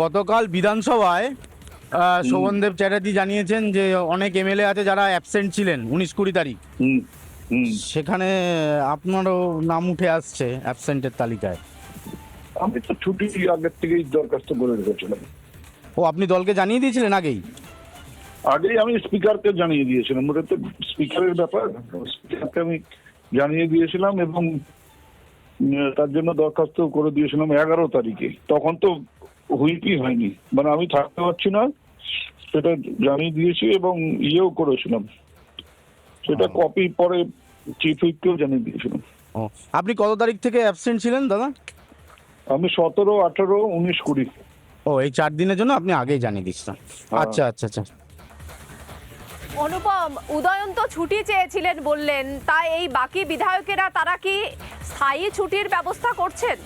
গতকাল বিধানসভায় শোভনদেব চ্যাটার্জি জানিয়েছেন যে অনেক এমএলএ আছে যারা অ্যাবসেন্ট ছিলেন উনিশ কুড়ি তারিখ। সেখানে আপনারও নাম উঠে আসছে অ্যাবসেন্টের তালিকায়। আমি তো ছুটি আগের থেকেই দরখাস্ত করে রেখেছিলাম। ও আপনি দলকে জানিয়ে দিয়েছিলেন আগেই? আগেই আমি স্পিকারকে জানিয়ে দিয়েছিলাম ওটা তো স্পিকারের ব্যাপার। স্পিকারকে আমি জানিয়ে দিয়েছিলাম এবং তার জন্য দরখাস্ত করে দিয়েছিলাম এগারো তারিখে। তখন তো হুইপই হয়নি। মানে আমি থাকতে পারছি না সেটা জানিয়ে দিয়েছি এবং ইয়েও করেছিলাম। সেটা কপি পরে চিফ হুইপকেও জানিয়ে দিয়েছিলাম। ও। আপনি কত তারিখ থেকে অ্যাবসেন্ট ছিলেন দাদা? আমি সতেরো আঠারো উনিশ কুড়ি। ও এই চার দিনের জন্য আপনি আগেই জানিয়ে দিচ্ছেন আচ্ছা আচ্ছা আচ্ছা। অনুপম উদয়ন তো ছুটি চেয়েছিলেন বললেন তাই এই বাকি বিধায়কেরা তারা কি স্থায়ী ছুটির ব্যবস্থা করছেন?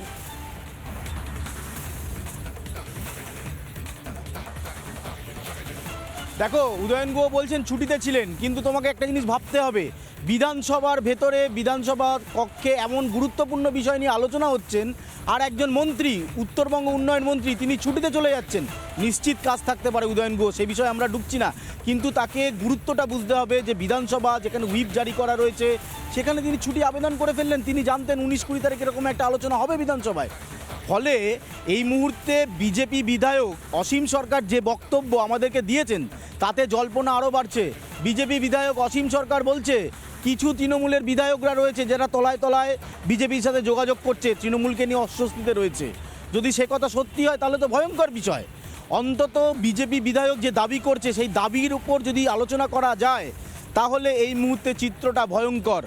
দেখো, উদয়ন গুহ বলছেন ছুটিতে ছিলেন, কিন্তু তোমাকে একটা জিনিস ভাবতে হবে। বিধানসভার ভেতরে বিধানসভার কক্ষে এমন গুরুত্বপূর্ণ বিষয় নিয়ে আলোচনা হচ্ছেন, আর একজন মন্ত্রী, উত্তরবঙ্গ উন্নয়ন মন্ত্রী, তিনি ছুটিতে চলে যাচ্ছেন। নিশ্চিত কাজ থাকতে পারে উদয়ন গুহ, সে বিষয়ে আমরা ঢুকছি না। কিন্তু তাকে গুরুত্বটা বুঝতে হবে যে বিধানসভা, যেখানে হুইপ জারি করা রয়েছে, সেখানে তিনি ছুটি আবেদন করে ফেললেন। তিনি জানতেন উনিশ কুড়ি তারিখ এরকম একটা আলোচনা হবে বিধানসভায়। ফলে এই মুহূর্তে বিজেপি বিধায়ক অসীম সরকার যে বক্তব্য আমাদেরকে দিয়েছেন, তাতে জল্পনা আরও বাড়ছে। বিজেপি বিধায়ক অসীম সরকার বলছে, কিছু তৃণমূলের বিধায়করা রয়েছে যারা তলায় তলায় বিজেপির সাথে যোগাযোগ করছে, তৃণমূলকে নিয়ে অস্বস্তিতে রয়েছে। যদি সে কথা সত্যি হয়, তাহলে তো ভয়ঙ্কর বিষয়। অন্তত বিজেপি বিধায়ক যে দাবি করছে, সেই দাবির উপর যদি আলোচনা করা যায়, তাহলে এই মুহূর্তে চিত্রটা ভয়ঙ্কর।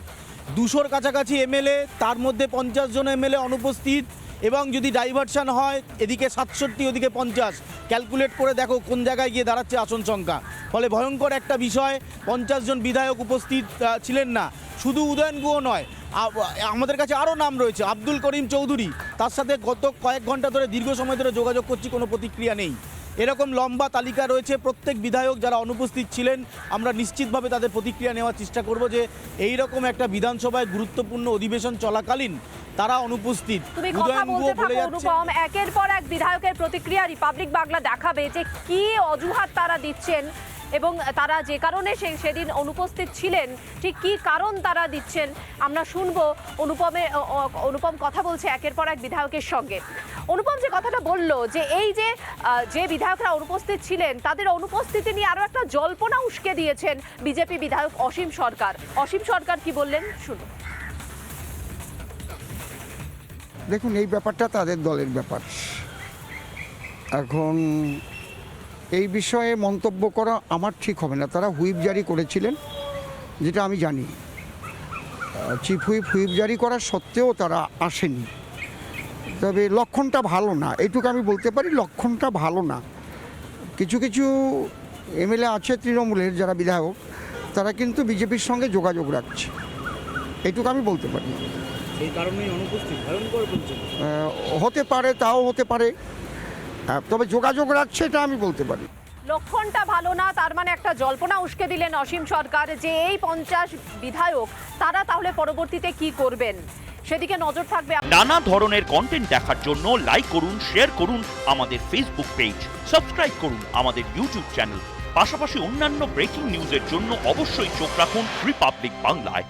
দুশোর কাছাকাছি এমএলএ, তার মধ্যে পঞ্চাশ জন এমএলএ অনুপস্থিত। এবং যদি ডাইভারশান হয়, এদিকে সাতষট্টি, ওদিকে পঞ্চাশ ক্যালকুলেট করে দেখো কোন জায়গায় গিয়ে দাঁড়াচ্ছে আসন সংখ্যা। ফলে ভয়ঙ্কর একটা বিষয়, পঞ্চাশ জন বিধায়ক উপস্থিত ছিলেন না। শুধু উদয়ন গুহ নয় আমাদের কাছে আরও নাম রয়েছে, আব্দুল করিম চৌধুরী। তার সাথে গত কয়েক ঘণ্টা ধরে, দীর্ঘ সময় ধরে যোগাযোগ করছি, কোনো প্রতিক্রিয়া নেই। এরকম লম্বা তালিকা রয়েছে প্রত্যেক বিধায়ক যারা অনুপস্থিত ছিলেন। আমরা নিশ্চিতভাবে তাদের প্রতিক্রিয়া নেওয়ার চেষ্টা করব যে এই রকম একটা বিধানসভায় গুরুত্বপূর্ণ অধিবেশন চলাকালীন তারা অনুপস্থিত। তুমি কথা বলতে থাকো অনুপম। একের পর এক বিধায়কের প্রতিক্রিয়া রিপাবলিক বাংলা দেখাবে যে কি অজুহাত তারা দিচ্ছেন? এবং তারা যে কারণে সে সেদিন অনুপস্থিত ছিলেন, ঠিক কি কারণ তারা দিচ্ছেন, আমরা শুনব। অনুপমে অনুপম কথা বলছে একের পর এক বিধায়কের সঙ্গে। অনুপম যে কথাটা বলল যে এই যে যে বিধায়করা অনুপস্থিত ছিলেন, তাদের অনুপস্থিতি নিয়ে আরও একটা জল্পনা উস্কে দিয়েছেন বিজেপি বিধায়ক অসীম সরকার। অসীম সরকার কি বললেন? শুনুন। দেখুন, এই ব্যাপারটা তাদের দলের ব্যাপার। এখন এই বিষয়ে মন্তব্য করা আমার ঠিক হবে না। তারা হুইপ জারি করেছিলেন যেটা আমি জানি। চিফ হুইপ হুইপ জারি করার সত্ত্বেও তারা আসেনি। তবে লক্ষণটা ভালো না। এইটুকু আমি বলতে পারি লক্ষণটা ভালো না। কিছু কিছু এমএলএ আছে তৃণমূলের যারা বিধায়ক তারা কিন্তু বিজেপির সঙ্গে যোগাযোগ রাখছে। এইটুকু আমি বলতে পারি। কারণেই অনুপস্থিত। হতে পারে তাও হতে পারে। হ্যাঁ, তবে যোগাযোগ রাখছে এটা আমি বলতে পারি। লক্ষণটা ভালো না তার মানে একটা জল্পনা উস্কে দিলেন অসীম সরকার যে এই পঞ্চাশ বিধায়ক তারা তাহলে পরবর্তীতে কি করবেন? সেদিকে নজর থাকবে নানা ধরনের কন্টেন্ট দেখার জন্য লাইক করুন শেয়ার করুন আমাদের ফেসবুক পেজ সাবস্ক্রাইব করুন আমাদের ইউটিউব চ্যানেল পাশাপাশি অন্যান্য ব্রেকিং নিউজের জন্য অবশ্যই চোখ রাখুন রিপাবলিক বাংলায়